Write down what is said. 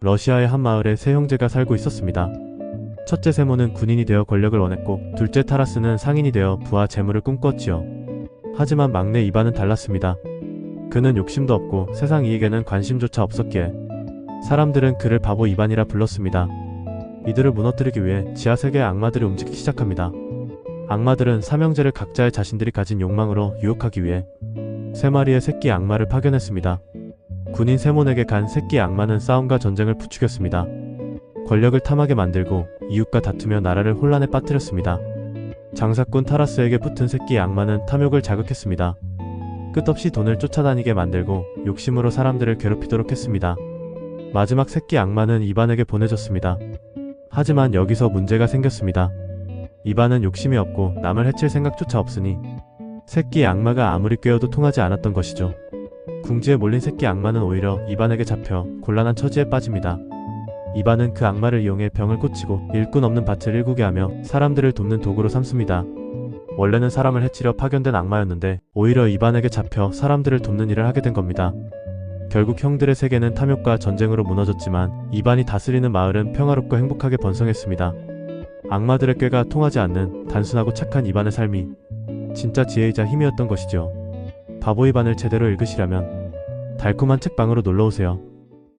러시아의 한 마을에 세 형제가 살고 있었습니다. 첫째 세모는 군인이 되어 권력을 원했고 둘째 타라스는 상인이 되어 부와 재물을 꿈꿨지요. 하지만 막내 이반은 달랐습니다. 그는 욕심도 없고 세상 이익에는 관심조차 없었기에 사람들은 그를 바보 이반이라 불렀습니다. 이들을 무너뜨리기 위해 지하 세계의 악마들이 움직이기 시작합니다. 악마들은 삼형제를 각자의 자신들이 가진 욕망으로 유혹하기 위해 세 마리의 새끼 악마를 파견했습니다. 군인 세몬에게 간 새끼 악마는 싸움과 전쟁을 부추겼습니다. 권력을 탐하게 만들고 이웃과 다투며 나라를 혼란에 빠뜨렸습니다. 장사꾼 타라스에게 붙은 새끼 악마는 탐욕을 자극했습니다. 끝없이 돈을 쫓아다니게 만들고 욕심으로 사람들을 괴롭히도록 했습니다. 마지막 새끼 악마는 이반에게 보내졌습니다. 하지만 여기서 문제가 생겼습니다. 이반은 욕심이 없고 남을 해칠 생각조차 없으니 새끼 악마가 아무리 꾀어도 통하지 않았던 것이죠. 궁지에 몰린 새끼 악마는 오히려 이반에게 잡혀 곤란한 처지에 빠집니다. 이반은 그 악마를 이용해 병을 고치고 일꾼 없는 밭을 일구게 하며 사람들을 돕는 도구로 삼습니다. 원래는 사람을 해치려 파견된 악마였는데 오히려 이반에게 잡혀 사람들을 돕는 일을 하게 된 겁니다. 결국 형들의 세계는 탐욕과 전쟁으로 무너졌지만 이반이 다스리는 마을은 평화롭고 행복하게 번성했습니다. 악마들의 꾀가 통하지 않는 단순하고 착한 이반의 삶이 진짜 지혜이자 힘이었던 것이죠. 바보 이반을 제대로 읽으시려면 달콤한 책방으로 놀러오세요.